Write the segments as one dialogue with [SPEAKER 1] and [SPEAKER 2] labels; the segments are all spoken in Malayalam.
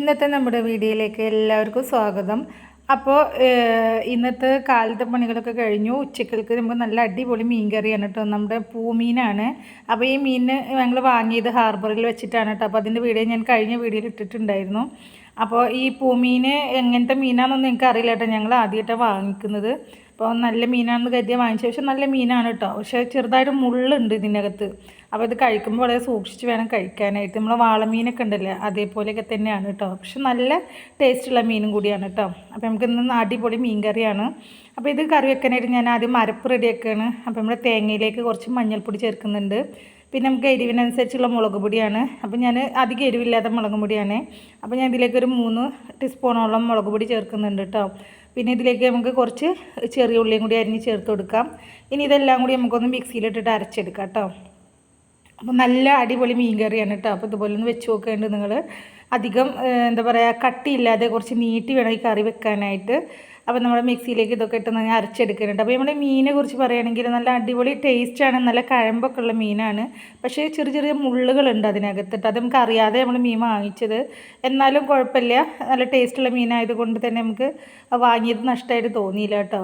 [SPEAKER 1] ഇന്നത്തെ നമ്മുടെ വീഡിയോയിലേക്ക് എല്ലാവർക്കും സ്വാഗതം. അപ്പോൾ ഇന്നത്തെ കാലത്തെ പണികളൊക്കെ കഴിഞ്ഞു. ഉച്ചക്കൾക്ക് നമുക്ക് നല്ല അടിപൊളി മീൻ കറിയാണ് കേട്ടോ. നമ്മുടെ പൂമീനാണ്. അപ്പോൾ ഈ മീൻ ഞങ്ങൾ വാങ്ങിയത് ഹാർബറിൽ വെച്ചിട്ടാണ് കേട്ടോ. അപ്പോൾ അതിന്റെ വീഡിയോ ഞാൻ കഴിഞ്ഞ വീഡിയോയിൽ ഇട്ടിട്ടുണ്ടായിരുന്നു. അപ്പോൾ ഈ പൂമീൻ എങ്ങനത്തെ മീനാണെന്നൊന്നും എനിക്ക് അറിയില്ല കേട്ടോ. ഞങ്ങൾ ആദ്യമായിട്ടാണ് വാങ്ങിക്കുന്നത്. അപ്പോൾ നല്ല മീനാണെന്ന് കരുതിയ വാങ്ങിച്ച പക്ഷെ നല്ല മീനാണ് കേട്ടോ. പക്ഷേ ചെറുതായിട്ട് മുള്ളുണ്ട് ഇതിനകത്ത്. അപ്പോൾ ഇത് കഴിക്കുമ്പോൾ വളരെ സൂക്ഷിച്ച് വേണം കഴിക്കാനായിട്ട്. നമ്മൾ വാളമീനൊക്കെ ഉണ്ടല്ലേ അതേപോലെയൊക്കെ തന്നെയാണ് കേട്ടോ. പക്ഷെ നല്ല ടേസ്റ്റുള്ള മീനും കൂടിയാണ് കേട്ടോ. അപ്പോൾ നമുക്ക് ഇന്ന് അടിപൊളി മീൻ കറിയാണ് അപ്പോൾ ഇത് കറി വെക്കാനായിട്ട് ഞാൻ ആദ്യം മരപ്പ് റെഡിയാക്കുകയാണ് അപ്പോൾ നമ്മൾ തേങ്ങയിലേക്ക് കുറച്ച് മഞ്ഞൾപ്പൊടി ചേർക്കുന്നുണ്ട്. പിന്നെ നമുക്ക് എരിവിനനുസരിച്ചുള്ള മുളക് പൊടിയാണ്. അപ്പോൾ ഞാൻ അധികം എരിവില്ലാത്ത മുളക് പൊടിയാണ്. അപ്പോൾ ഞാൻ ഇതിലേക്ക് ഒരു മൂന്ന് ടീസ്പൂണോളം മുളക് പൊടി ചേർക്കുന്നുണ്ട് കേട്ടോ പിന്നെ ഇതിലേക്ക് നമുക്ക് കുറച്ച് ചെറിയ ഉള്ളിയും കൂടി അരിഞ്ഞ് ചേർത്ത് കൊടുക്കാം. ഇനി ഇതെല്ലാം കൂടി നമുക്കൊന്ന് മിക്സിയിലിട്ടിട്ട് അരച്ചെടുക്കാം കേട്ടോ അപ്പോൾ നല്ല അടിപൊളി മീൻ കറിയാണ് കേട്ടോ അപ്പോൾ ഇതുപോലെ ഒന്ന് വെച്ച് നോക്കേണ്ടത് നിങ്ങൾ അധികം എന്താ പറയുക കട്ടിയില്ലാതെ കുറച്ച് നീട്ടി വേണം ഈ കറി വെക്കാനായിട്ട്. അപ്പോൾ നമ്മുടെ മിക്സിയിലേക്ക് ഇതൊക്കെ ഇട്ട് ഞാൻ അരച്ചെടുക്കുന്നുണ്ട്. അപ്പോൾ നമ്മുടെ മീനെ കുറിച്ച് പറയുകയാണെങ്കിൽ നല്ല അടിപൊളി ടേസ്റ്റാണ് നല്ല കഴമ്പൊക്കെ ഉള്ള മീനാണ്. പക്ഷേ ചെറിയ ചെറിയ മുള്ളുകളുണ്ട് അതിനകത്തിട്ട് അത് നമുക്ക് അറിയാതെ നമ്മൾ മീൻ വാങ്ങിച്ചത്. എന്നാലും കുഴപ്പമില്ല. നല്ല ടേസ്റ്റുള്ള മീനായതുകൊണ്ട് തന്നെ നമുക്ക് വാങ്ങിയത് നഷ്ടമായിട്ട് തോന്നിയില്ല കേട്ടോ.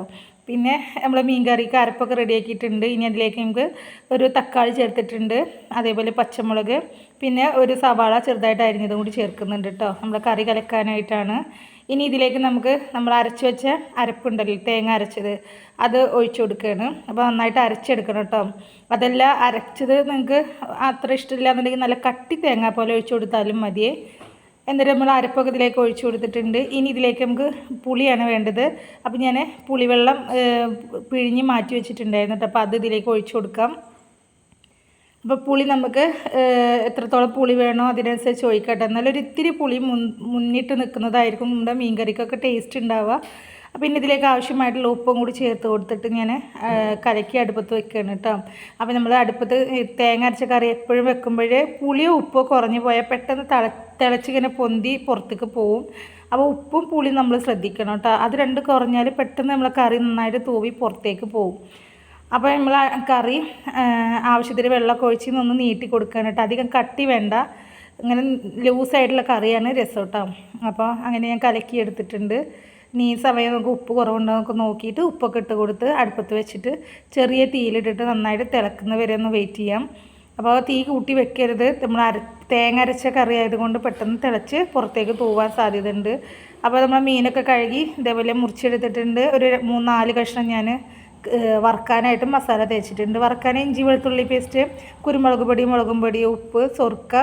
[SPEAKER 1] പിന്നെ നമ്മൾ മീൻ കറിക്ക് അരപ്പൊക്കെ റെഡിയാക്കിയിട്ടുണ്ട് ഇനി അതിലേക്ക് നമുക്ക് ഒരു തക്കാളി ചേർത്തിട്ടുണ്ട്. അതേപോലെ പച്ചമുളക്. പിന്നെ ഒരു സവാള ചെറുതായിട്ട് അരിഞ്ഞതും കൂടി ചേർക്കുന്നുണ്ട് കേട്ടോ. നമ്മുടെ കറി കലക്കാനായിട്ടാണ്. ഇനി ഇതിലേക്ക് നമുക്ക് നമ്മൾ അരച്ച് വെച്ച അരപ്പുണ്ടല്ലോ തേങ്ങ അരച്ചത് അത് ഒഴിച്ചു കൊടുക്കുകയാണ്. അപ്പോൾ നന്നായിട്ട് അരച്ചെടുക്കണം കേട്ടോ. അതെല്ലാം അരച്ചത് നിങ്ങൾക്ക് അത്ര ഇഷ്ടമില്ല എന്നുണ്ടെങ്കിൽ നല്ല കട്ടി തേങ്ങ പോലെ ഒഴിച്ചു കൊടുത്താലും മതിയേ. എന്നിട്ട് നമ്മൾ അരപ്പൊക്കെ ഇതിലേക്ക് ഒഴിച്ചു കൊടുത്തിട്ടുണ്ട്. ഇനി ഇതിലേക്ക് നമുക്ക് പുളിയാണ് വേണ്ടത്. അപ്പോൾ ഞാൻ പുളിവെള്ളം പിഴിഞ്ഞ് മാറ്റി വെച്ചിട്ടുണ്ടായിരുന്നു കേട്ടോ. അപ്പോൾ അത് ഇതിലേക്ക് ഒഴിച്ചു കൊടുക്കാം. അപ്പോൾ പുളി നമുക്ക് എത്രത്തോളം പുളി വേണോ അതിനനുസരിച്ച് ചോദിക്കട്ടെ എന്നാലും ഒരു ഇത്തിരി പുളി മുൻ മുന്നിട്ട് നിൽക്കുന്നതായിരിക്കും നമ്മുടെ മീൻകറിക്കൊക്കെ ടേസ്റ്റ് ഉണ്ടാവുക. പിന്നെ ഇതിലേക്ക് ആവശ്യമായിട്ടുള്ള ഉപ്പും കൂടി ചേർത്ത് കൊടുത്തിട്ട് ഞാൻ കലക്കി അടുപ്പത്ത് വെക്കുകയാണ് കേട്ടോ. അപ്പോൾ നമ്മൾ അടുപ്പത്ത് തേങ്ങ അരച്ച കറി എപ്പോഴും വെക്കുമ്പോഴേ പുളിയോ ഉപ്പോ കുറഞ്ഞു പോയാൽ പെട്ടെന്ന് തിള തിളച്ചിങ്ങനെ പൊന്തി പുറത്തേക്ക് പോവും. അപ്പോൾ ഉപ്പും പുളിയും നമ്മൾ ശ്രദ്ധിക്കണം കേട്ടോ. അത് രണ്ട് കുറഞ്ഞാൽ പെട്ടെന്ന് നമ്മളെ കറി നന്നായിട്ട് തൂവി പുറത്തേക്ക് പോകും അപ്പോൾ നമ്മൾ കറി ആവശ്യത്തിന് വെള്ളമൊക്കെ ഒഴിച്ച് ഒന്ന് നീട്ടി കൊടുക്കുകയാണ് കേട്ടോ. അധികം കട്ടി വേണ്ട. ഇങ്ങനെ ലൂസായിട്ടുള്ള കറിയാണ് രസം കേട്ടോ അപ്പോൾ അങ്ങനെ ഞാൻ കലക്കി എടുത്തിട്ടുണ്ട്. നീ സമയം നമുക്ക് ഉപ്പ് കുറവുണ്ടോ നമുക്ക് നോക്കിയിട്ട് ഉപ്പൊക്കെ ഇട്ട് കൊടുത്ത് അടുപ്പത്ത് വെച്ചിട്ട് ചെറിയ തീയിലിട്ടിട്ട് നന്നായിട്ട് തിളക്കുന്ന വരെ ഒന്ന് വെയിറ്റ് ചെയ്യാം. അപ്പോൾ തീ കൂട്ടി വെക്കരുത്. നമ്മൾ അര തേങ്ങ അരച്ച കറി ആയതുകൊണ്ട് പെട്ടെന്ന് തിളച്ച് പുറത്തേക്ക് തൂവാൻ സാധ്യതയുണ്ട്. അപ്പോൾ നമ്മൾ മീനൊക്കെ കഴുകി ഇതേപോലെ മുറിച്ചെടുത്തിട്ടുണ്ട്. ഒരു മൂന്നാൽ കഷ്ണം ഞാൻ വറുക്കാനായിട്ട് മസാല തേച്ചിട്ടുണ്ട്. വറുക്കാൻ ഇഞ്ചി വെളുത്തുള്ളി പേസ്റ്റ് കുരുമുളക് പൊടി മുളകും പൊടി ഉപ്പ് സൊർക്ക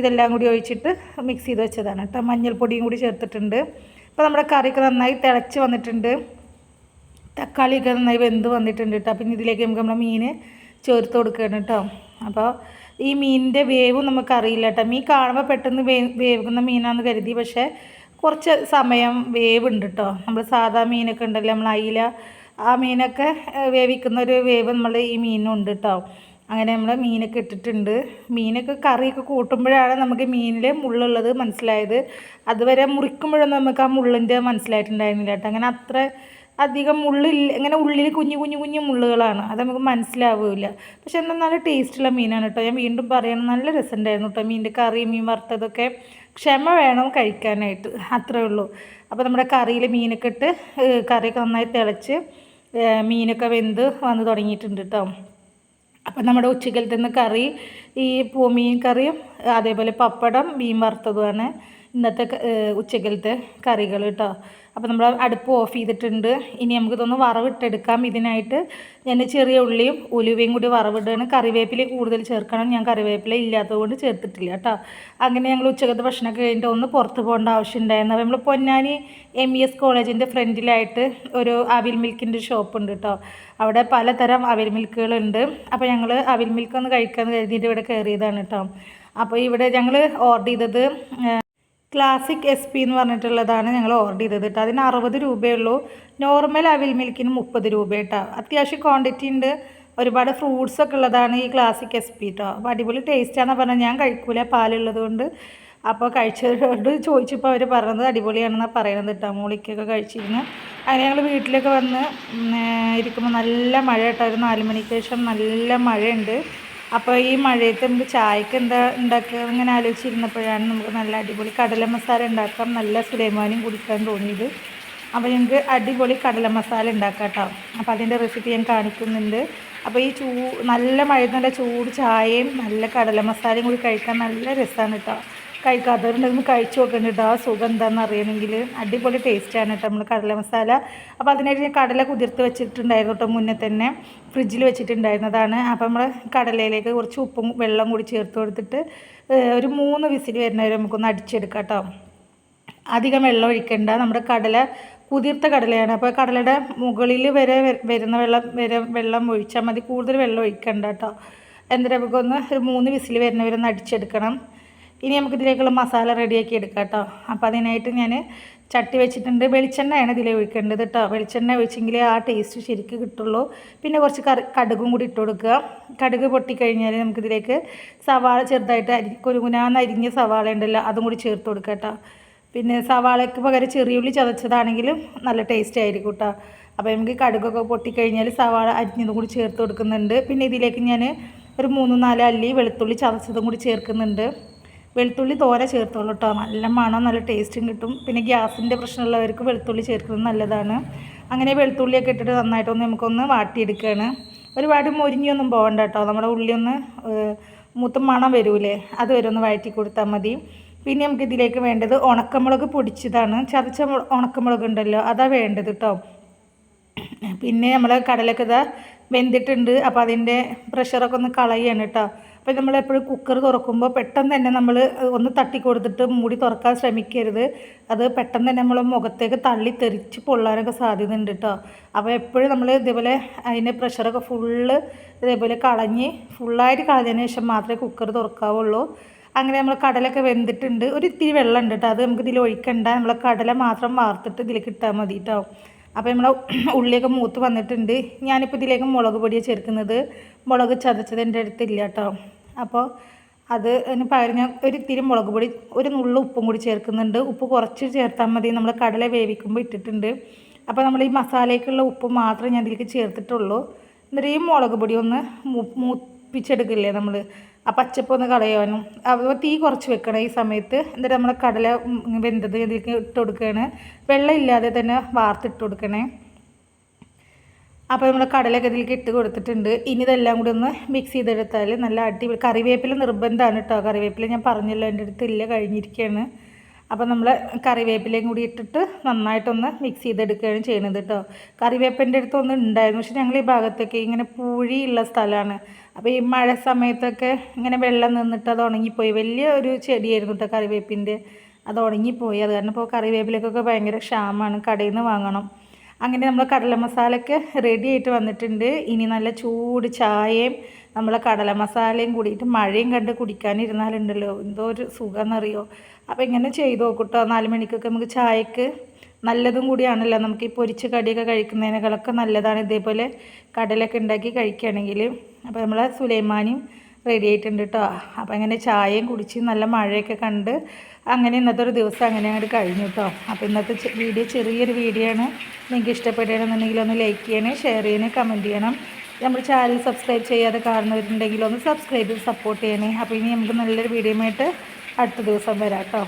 [SPEAKER 1] ഇതെല്ലാം കൂടി ഒഴിച്ചിട്ട് മിക്സ് ചെയ്ത് വെച്ചതാണ് കേട്ടോ. മഞ്ഞൾപ്പൊടിയും കൂടി ചേർത്തിട്ടുണ്ട്. അപ്പോൾ നമ്മുടെ കറിയൊക്കെ നന്നായി തിളച്ച് വന്നിട്ടുണ്ട്. തക്കാളിയൊക്കെ നന്നായി വെന്ത് വന്നിട്ടുണ്ട് കേട്ടോ. പിന്നെ ഇതിലേക്ക് നമുക്ക് നമ്മുടെ മീൻ ചേർത്ത് കൊടുക്കുകയാണ് കേട്ടോ. അപ്പോൾ ഈ മീനിന്റെ വേവും നമുക്കറിയില്ല കേട്ടോ. മീൻ കാണുമ്പോൾ പെട്ടെന്ന് വേ വേവുന്ന മീനാണെന്ന് കരുതി. പക്ഷേ കുറച്ച് സമയം വേവ് ഉണ്ട് കേട്ടോ. നമ്മൾ സാധാ മീനൊക്കെ ഉണ്ടല്ലോ നമ്മൾ അയില ആ മീനൊക്കെ വേവിക്കുന്ന ഒരു വേവ് നമ്മൾ ഈ മീനുണ്ട് കേട്ടോ അങ്ങനെ നമ്മൾ മീനൊക്കെ ഇട്ടിട്ടുണ്ട്. മീനൊക്കെ കറിയൊക്കെ കൂട്ടുമ്പോഴാണ് നമുക്ക് മീനിൽ മുള്ളുള്ളത് മനസ്സിലായത്. അതുവരെ മുറിക്കുമ്പോഴൊന്നും നമുക്ക് ആ മുള്ളിന്റെ മനസ്സിലായിട്ടുണ്ടായിരുന്നില്ല കേട്ടോ. അങ്ങനെ അത്ര അധികം മുള്ളില്ല ഇങ്ങനെ ഉള്ളിൽ കുഞ്ഞു കുഞ്ഞു കുഞ്ഞു മുള്ളുകളാണ്. അത് നമുക്ക് മനസ്സിലാവില്ല പക്ഷെ എന്നാൽ നല്ല ടേസ്റ്റുള്ള മീനാണ് കേട്ടോ. ഞാൻ വീണ്ടും പറയണം നല്ല രസമുണ്ടായിരുന്നു കേട്ടോ മീനിന്റെ കറി മീൻ വറുത്തതൊക്കെ. ക്ഷമ വേണം കഴിക്കാനായിട്ട്. അത്രേ ഉള്ളൂ. അപ്പോൾ നമ്മുടെ കറിയിൽ മീനൊക്കെ ഇട്ട് കറിയൊക്കെ നന്നായി തിളച്ച് മീനൊക്കെ വെന്ത് വന്ന് തുടങ്ങിയിട്ടുണ്ട് കേട്ടോ അപ്പം നമ്മുടെ ഉച്ചക്കലത്തെ കറി ഈ പൂമീൻ കറിയും അതേപോലെ പപ്പടം മീൻ വറുത്തതുമാണ്. ഇന്നത്തെ ഉച്ചക്കലത്തെ കറികൾ കേട്ടോ അപ്പോൾ നമ്മൾ അടുപ്പ് ഓഫ് ചെയ്തിട്ടുണ്ട്. ഇനി നമുക്ക് നമുക്കിതൊന്ന് വറവിട്ടെടുക്കാം. ഇതിനായിട്ട് ഞാൻ ചെറിയ ഉള്ളിയും ഉലുവയും കൂടി വറവിടുകയാണ്. കറിവേപ്പില കൂടുതൽ ചേർക്കണം. ഞാൻ കറിവേപ്പില ഇല്ലാത്തതുകൊണ്ട് ചേർത്തിട്ടില്ല കേട്ടോ അങ്ങനെ ഞങ്ങൾ ഉച്ചക്കത്തെ ഭക്ഷണമൊക്കെ കഴിഞ്ഞിട്ട് ഒന്ന് പുറത്ത് പോകേണ്ട ആവശ്യം ഉണ്ടായിരുന്നു. നമ്മൾ പൊന്നാനി എം ഇ എസ് കോളേജിന്റെ ഫ്രണ്ടിലായിട്ട് ഒരു അവിൽ മിൽക്കിന്റെ ഷോപ്പ് ഉണ്ട് കേട്ടോ അവിടെ പലതരം അവിൽ മിൽക്കുകളുണ്ട് അപ്പോൾ ഞങ്ങൾ അവിൽ മിൽക്ക് ഒന്ന് കഴിക്കാമെന്ന് കരുതിയിട്ട് ഇവിടെ കയറിയതാണ് കേട്ടോ അപ്പോൾ ഇവിടെ ഞങ്ങൾ ഓർഡർ ചെയ്തത് ക്ലാസിക് എസ് പി എന്ന് പറഞ്ഞിട്ടുള്ളതാണ് ഞങ്ങൾ ഓർഡർ ചെയ്തത് കേട്ടോ. അതിന് അറുപത് രൂപയുള്ളൂ നോർമൽ അവിൽ മിൽക്കിന് മുപ്പത് രൂപ കേട്ടോ. അത്യാവശ്യം ക്വാണ്ടിറ്റി ഉണ്ട്. ഒരുപാട് ഫ്രൂട്ട്സ് ഒക്കെ ഉള്ളതാണ് ഈ ക്ലാസിക് എസ് പി കേട്ടോ അപ്പോൾ അടിപൊളി ടേസ്റ്റാണെന്ന് പറഞ്ഞാൽ ഞാൻ കഴിക്കൂല പാലുള്ളത് കൊണ്ട്. അപ്പോൾ കഴിച്ചവരോട് ചോദിച്ചപ്പോൾ അവർ പറഞ്ഞത് അടിപൊളിയാണെന്നാണ് പറയുന്നത് കേട്ടോ. മൂളിക്കൊക്കെ കഴിച്ചിരുന്നു. അങ്ങനെ ഞങ്ങൾ വീട്ടിലൊക്കെ വന്ന് ഇരിക്കുമ്പോൾ നല്ല മഴ കേട്ടോ. ഒരു നാല് മണിക്ക് ശേഷം നല്ല മഴയുണ്ട്. അപ്പോൾ ഈ മഴയത്ത് നമുക്ക് ചായക്ക് എന്താ ഉണ്ടാക്കുക ഇങ്ങനെ ആലോചിച്ചിരുന്നപ്പോഴാണ് നമുക്ക് നല്ല അടിപൊളി കടല മസാല ഉണ്ടാക്കാം. നല്ല സുലൈമാനും കുടിക്കാൻ തോന്നിയത്. അപ്പോൾ ഞങ്ങൾക്ക് അടിപൊളി കടല മസാല ഉണ്ടാക്കാം കേട്ടോ അപ്പോൾ അതിന്റെ റെസിപ്പി ഞാൻ കാണിക്കുന്നുണ്ട്. അപ്പോൾ ഈ ചൂ നല്ല മഴ നല്ല ചൂട് ചായയും നല്ല കടല മസാലയും കൂടി കഴിക്കാൻ നല്ല രസമാണ് കേട്ടോ കഴിക്കാത്തവരുണ്ടെങ്കിൽ കഴിച്ചു നോക്കണം കേട്ടോ ആ സുഖം എന്താണെന്ന് അറിയണമെങ്കിൽ അടിപൊളി ടേസ്റ്റാണ് കേട്ടോ നമ്മൾ കടല മസാല. അപ്പോൾ അതിനായിട്ട് ഞാൻ കടല കുതിർത്ത് വെച്ചിട്ടുണ്ടായിരുന്നു കേട്ടോ മുന്നേ തന്നെ. ഫ്രിഡ്ജിൽ വെച്ചിട്ടുണ്ടായിരുന്നതാണ്. അപ്പോൾ നമ്മൾ കടലയിലേക്ക് കുറച്ച് ഉപ്പും വെള്ളം കൂടി ചേർത്ത് കൊടുത്തിട്ട് ഒരു മൂന്ന് വിസിൽ വരുന്നവരെ നമുക്കൊന്ന് അടിച്ചെടുക്കാം കേട്ടോ അധികം വെള്ളം ഒഴിക്കേണ്ട. നമ്മുടെ കടല കുതിർത്ത കടലയാണ്. അപ്പോൾ കടലയുടെ മുകളിൽ വരെ വരുന്ന വെള്ളം വരെ വെള്ളം ഒഴിച്ചാൽ മതി. കൂടുതൽ വെള്ളം ഒഴിക്കണ്ട കേട്ടോ എന്നിട്ട് നമുക്കൊന്ന് ഒരു മൂന്ന് വിസിൽ വരുന്നവരൊന്ന് അടിച്ചെടുക്കണം. ഇനി നമുക്ക് ഇതിലേക്കുള്ള മസാല റെഡിയാക്കി എടുക്കാം കേട്ടോ. അപ്പോൾ അതിനായിട്ട് ഞാൻ ചട്ടി വെച്ചിട്ടുണ്ട്. വെളിച്ചെണ്ണയാണ് ഇതിൽ ഒഴിക്കേണ്ടത് കേട്ടോ. വെളിച്ചെണ്ണ ഒഴിച്ചെങ്കിലേ ആ ടേസ്റ്റ് ശരിക്ക് കിട്ടുള്ളൂ. പിന്നെ കുറച്ച് കറി കടുകും കൂടി ഇട്ട് കൊടുക്കുക. കടുക് പൊട്ടിക്കഴിഞ്ഞാൽ നമുക്കിതിലേക്ക് സവാള ചെറുതായിട്ട് അരി കുരുകുനാന്ന് അരിഞ്ഞ സവാള ഉണ്ടല്ലോ അതും കൂടി ചേർത്ത് കൊടുക്കുക കേട്ടോ. പിന്നെ സവാളയ്ക്ക് പകരം ചെറിയുള്ളി ചതച്ചതാണെങ്കിലും നല്ല ടേസ്റ്റ് ആയിരിക്കും കേട്ടോ. അപ്പോൾ നമുക്ക് കടുകൊക്കെ പൊട്ടിക്കഴിഞ്ഞാൽ സവാള അരിഞ്ഞതും കൂടി ചേർത്ത് കൊടുക്കുന്നുണ്ട്. പിന്നെ ഇതിലേക്ക് ഞാൻ ഒരു മൂന്ന് നാല് അല്ലി വെളുത്തുള്ളി ചതച്ചതും കൂടി ചേർക്കുന്നുണ്ട്. വെളുത്തുള്ളി തോര ചേർത്തോളൂ കേട്ടോ നല്ല മണം നല്ല ടേസ്റ്റും കിട്ടും. പിന്നെ ഗ്യാസിന്റെ പ്രശ്നമുള്ളവർക്ക് വെളുത്തുള്ളി ചേർക്കുന്നത് നല്ലതാണ്. അങ്ങനെ വെളുത്തുള്ളിയൊക്കെ ഇട്ടിട്ട് നന്നായിട്ടൊന്ന് നമുക്കൊന്ന് വാട്ടിയെടുക്കുകയാണ് ഒരുപാട് മുരിഞ്ഞൊന്നും പോകണ്ട കേട്ടോ നമ്മുടെ ഉള്ളി ഒന്ന് മൂത്ത മണം വരൂലേ? അത് വരെ ഒന്ന് വഴറ്റി കൊടുത്താൽ മതി. പിന്നെ നമുക്ക് ഇതിലേക്ക് വേണ്ടത് ഉണക്കമുളക് പൊടിച്ചതാണ്. ചതച്ച ഉണക്കമുളക് ഉണ്ടല്ലോ അതാ വേണ്ടത് കേട്ടോ പിന്നെ നമ്മൾ കടലൊക്കെ ഇതാ വെന്തിട്ടുണ്ട്. അപ്പോൾ അതിന്റെ പ്രഷറൊക്കെ ഒന്ന് കളയാണ് കേട്ടോ അപ്പോൾ നമ്മൾ എപ്പോഴും കുക്കർ തുറക്കുമ്പോൾ പെട്ടെന്ന് തന്നെ നമ്മൾ ഒന്ന് തട്ടി കൊടുത്തിട്ട് മൂടി തുറക്കാൻ ശ്രമിക്കരുത്. അത് പെട്ടെന്ന് തന്നെ നമ്മൾ മുഖത്തേക്ക് തള്ളി തെറിച്ച് പൊള്ളാനൊക്കെ സാധ്യത ഉണ്ട് കേട്ടോ അപ്പോൾ എപ്പോഴും നമ്മൾ ഇതേപോലെ അതിന്റെ പ്രഷറൊക്കെ ഫുള്ള് ഇതേപോലെ കളഞ്ഞ് ഫുള്ളായിട്ട് കളഞ്ഞതിന് ശേഷം മാത്രമേ കുക്കർ തുറക്കാവുള്ളൂ. അങ്ങനെ നമ്മൾ കടലൊക്കെ വെന്തിട്ടുണ്ട്. ഒരു ഇത്തിരി വെള്ളം ഉണ്ട് കേട്ടോ അത് നമുക്ക് ഇതിൽ ഒഴിക്കണ്ട. നമ്മൾ കടല മാത്രം വാർത്തിട്ട് ഇതിലേക്ക് ഇട്ടാൽ മതി കേട്ടോ അപ്പോൾ നമ്മുടെ ഉള്ളിയൊക്കെ മൂത്ത് വന്നിട്ടുണ്ട്. ഞാനിപ്പോൾ ഇതിലേക്ക് മുളക് പൊടിയാണ് ചേർക്കുന്നത്. മുളക് ചതച്ചത് എന്റെ അടുത്തില്ല കേട്ടോ അപ്പോൾ അത് അതിന് പകരം ഞാൻ ഒരു ഇത്തിരി മുളക് പൊടി ഒരു നുള്ളു ഉപ്പും കൂടി ചേർക്കുന്നുണ്ട്. ഉപ്പ് കുറച്ച് ചേർത്താൽ മതി. നമ്മൾ കടല വേവിക്കുമ്പോൾ ഇട്ടിട്ടുണ്ട്. അപ്പോൾ നമ്മൾ ഈ മസാലയ്ക്കുള്ള ഉപ്പ് മാത്രമേ ഞാൻ ഇതിലേക്ക് ചേർത്തിട്ടുള്ളൂ. എന്നിട്ട് ഈ മുളക് പൊടി ഒന്ന് മൂപ്പിച്ചെടുക്കില്ലേ നമ്മൾ? ആ പച്ചപ്പ് ഒന്ന് കളയാനും. അപ്പോൾ തീ കുറച്ച് വെക്കണം ഈ സമയത്ത്. എന്നിട്ട് നമ്മൾ കടല വെന്തത് ഇതിലേക്ക് ഇട്ട് കൊടുക്കുകയാണ്. വെള്ളം ഇല്ലാതെ തന്നെ വാർത്തിട്ട് കൊടുക്കണേ. അപ്പോൾ നമ്മൾ കടലൊക്കെ ഇതിലേക്ക് ഇട്ട് കൊടുത്തിട്ടുണ്ട്. ഇനി ഇതെല്ലാം കൂടി ഒന്ന് മിക്സ് ചെയ്തെടുത്താൽ നല്ല അടിപൊളി കറിവേപ്പില നിർബന്ധമാണ് കേട്ടോ കറിവേപ്പില ഞാൻ പറഞ്ഞല്ലോ എന്റെ അടുത്ത് ഇല്ല കഴിഞ്ഞിരിക്കുകയാണ് അപ്പോൾ നമ്മൾ കറിവേപ്പിലയും കൂടി ഇട്ടിട്ട് നന്നായിട്ടൊന്ന് മിക്സ് ചെയ്തെടുക്കുകയാണ് ചെയ്യുന്നത് കേട്ടോ കറിവേപ്പിന്റെ അടുത്തൊന്നും ഉണ്ടായിരുന്നു. പക്ഷെ ഞങ്ങൾ ഈ ഭാഗത്തൊക്കെ ഇങ്ങനെ പൂഴിയുള്ള സ്ഥലമാണ്. അപ്പോൾ ഈ മഴ സമയത്തൊക്കെ ഇങ്ങനെ വെള്ളം നിന്നിട്ട് അത് ഉണങ്ങിപ്പോയി. വലിയ ഒരു ചെടിയായിരുന്നു കേട്ടോ കറിവേപ്പിന്റെ. അത് ഉണങ്ങിപ്പോയി. അത് കാരണം ഇപ്പോൾ കറിവേപ്പിലേക്കൊക്കെ ഭയങ്കര ക്ഷാമമാണ്. കടയിൽ നിന്ന് വാങ്ങണം. അങ്ങനെ നമ്മൾ കടല മസാലയ്ക്ക് റെഡി ആയിട്ട് വന്നിട്ടുണ്ട്. ഇനി നല്ല ചൂട് ചായയും നമ്മൾ കടല മസാലയും കൂടിയിട്ട് മഴയും കണ്ട് കുടിക്കാനിരുന്നാലുണ്ടല്ലോ. എന്തോ ഒരു സുഖമെന്നറിയോ അപ്പോൾ ഇങ്ങനെ ചെയ്ത് നോക്കൂട്ടോ. നാല് മണിക്കൊക്കെ നമുക്ക് ചായക്ക് നല്ലതും കൂടിയാണല്ലോ. നമുക്ക് ഈ പൊരിച്ച കടിയൊക്കെ കഴിക്കുന്നതിനേക്കാളൊക്കെ നല്ലതാണ്. ഇതേപോലെ കടലൊക്കെ ഉണ്ടാക്കി കഴിക്കുകയാണെങ്കിൽ അപ്പോൾ നമ്മൾ സുലൈമാനിയും റെഡി ആയിട്ടുണ്ട് കേട്ടോ അപ്പോൾ അങ്ങനെ ചായയും കുടിച്ച് നല്ല മഴയൊക്കെ കണ്ട് അങ്ങനെ ഇന്നത്തെ ഒരു ദിവസം അങ്ങനെ അങ്ങോട്ട് കഴിഞ്ഞു കേട്ടോ അപ്പോൾ ഇന്നത്തെ വീഡിയോ ചെറിയൊരു വീഡിയോ ആണ്. നിങ്ങൾക്ക് ഇഷ്ടപ്പെടുകയാണെന്നുണ്ടെങ്കിൽ ഒന്ന് ലൈക്ക് ചെയ്യണേ ഷെയർ ചെയ്യണേ കമന്റ് ചെയ്യണം. നമ്മൾ ചാനൽ സബ്സ്ക്രൈബ് ചെയ്യാതെ കാണുന്നവരുണ്ടെങ്കിൽ ഒന്ന് സബ്സ്ക്രൈബ് ചെയ്ത് സപ്പോർട്ട് ചെയ്യണേ. അപ്പോൾ ഇനി നമുക്ക് നല്ലൊരു വീഡിയോ ആയിട്ട് അടുത്ത ദിവസം വരാം കേട്ടോ